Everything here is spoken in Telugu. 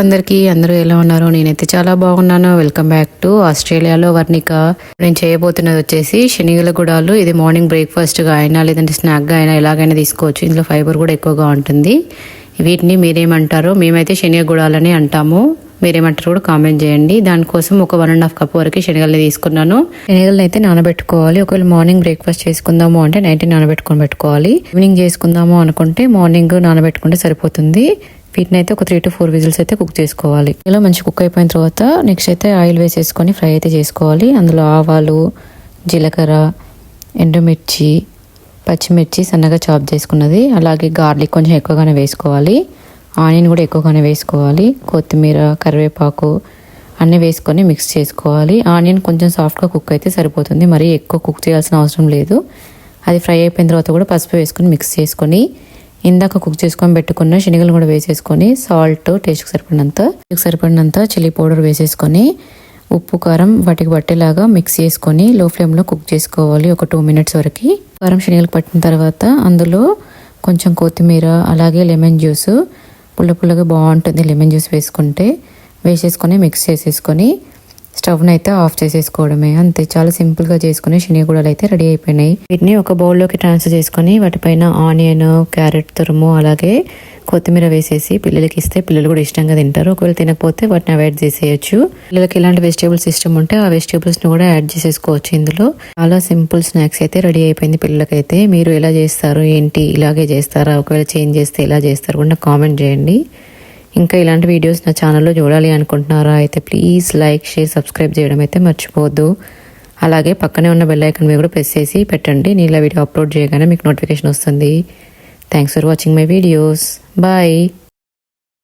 అందరికీ అందరూ ఎలా ఉన్నారు? నేనైతే చాలా బాగున్నాను. వెల్కమ్ బ్యాక్ టు ఆస్ట్రేలియాలో వర్ణిక. నేను చేయబోతున్నది వచ్చేసి శనిగల గుడాలు ఇది మార్నింగ్ బ్రేక్ఫాస్ట్గా అయినా లేదంటే స్నాక్గా అయినా ఎలాగైనా తీసుకోవచ్చు. ఇందులో ఫైబర్ కూడా ఎక్కువగా ఉంటుంది. వీటిని మీరేమంటారో మేమైతే శనిగ గుడాలని అంటాము. మీరేమంటారు కూడా కామెంట్ చేయండి. దానికోసం ఒక వన్ అండ్ హాఫ్ కప్ వరకు శనగల్ని తీసుకున్నాను. శనగలను అయితే నానబెట్టుకోవాలి. ఒకవేళ మార్నింగ్ బ్రేక్ఫాస్ట్ చేసుకుందాము అంటే నైట్ నానబెట్టుకొని పెట్టుకోవాలి. ఈవినింగ్ చేసుకుందాము అనుకుంటే మార్నింగ్ నానబెట్టుకుంటే సరిపోతుంది. వీటిని అయితే ఒక త్రీ టు ఫోర్ విజిల్స్ అయితే కుక్ చేసుకోవాలి. ఇలా మంచి కుక్ అయిపోయిన తర్వాత నెక్స్ట్ అయితే ఆయిల్ వేసేసుకొని ఫ్రై అయితే చేసుకోవాలి. అందులో ఆవాలు జీలకర్ర ఎండుమిర్చి పచ్చిమిర్చి సన్నగా చాప్ చేసుకున్నది. అలాగే గార్లిక్ కొంచెం ఎక్కువగానే వేసుకోవాలి. ఆనియన్ కూడా ఎక్కువగానే వేసుకోవాలి. కొత్తిమీర కరివేపాకు అన్నీ వేసుకొని మిక్స్ చేసుకోవాలి. ఆనియన్ కొంచెం సాఫ్ట్గా కుక్ అయితే సరిపోతుంది. మరీ ఎక్కువ కుక్ చేయాల్సిన అవసరం లేదు. అది ఫ్రై అయిపోయిన తర్వాత కూడా పసుపు వేసుకొని మిక్స్ చేసుకొని ఇందాక కుక్ చేసుకొని పెట్టుకున్న శనగలు కూడా వేసేసుకొని సాల్ట్ టేస్ట్కి సరిపడినంత సరిపడినంత చిల్లీ పౌడర్ వేసేసుకొని ఉప్పు కారం వాటికి పట్టేలాగా మిక్స్ చేసుకొని లో ఫ్లేమ్లో కుక్ చేసుకోవాలి ఒక టూ మినిట్స్ వరకు. కారం శనగలు పట్టిన తర్వాత అందులో కొంచెం కొత్తిమీర అలాగే లెమన్ జ్యూస్ పుల్ల పుల్లగా బాగుంటుంది లెమన్ జ్యూస్ వేసుకుంటే వేసేసుకొని మిక్స్ చేసేసుకొని స్టవ్ని అయితే ఆఫ్ చేసేసుకోవడమే. అంతే చాలా సింపుల్గా చేసుకుని శనిగూడలు అయితే రెడీ అయిపోయినాయి. వీటిని ఒక బౌల్లోకి ట్రాన్స్ఫర్ చేసుకొని వాటిపైన ఆనియన్ క్యారెట్ తురుము అలాగే కొత్తిమీర వేసేసి పిల్లలకి ఇస్తే పిల్లలు కూడా ఇష్టంగా తింటారు. ఒకవేళ తినకపోతే వాటిని అవాయిడ్ చేసేయచ్చు. పిల్లలకి ఇలాంటి వెజిటేబుల్స్ ఇష్టం ఉంటే ఆ వెజిటేబుల్స్ని కూడా యాడ్ చేసేసుకోవచ్చు ఇందులో. చాలా సింపుల్ స్నాక్స్ అయితే రెడీ అయిపోయింది పిల్లలకైతే. మీరు ఎలా చేస్తారు ఏంటి ఇలాగే చేస్తారా? ఒకవేళ చేంజ్ చేస్తే ఎలా చేస్తారు కూడా కామెంట్ చేయండి. ఇంకా ఇలాంటి వీడియోస్ నా ఛానల్లో చూడాలి అనుకుంటున్నారా అయితే ప్లీజ్ లైక్ షేర్ సబ్స్క్రైబ్ చేయడం అయితే మర్చిపోవద్దు. అలాగే పక్కనే ఉన్న బెల్ ఐకన్ మీద కూడా ప్రెస్ చేసి పెట్టండి. నేను ఇలా వీడియో అప్లోడ్ చేయగానే మీకు నోటిఫికేషన్ వస్తుంది. Thanks for watching my videos bye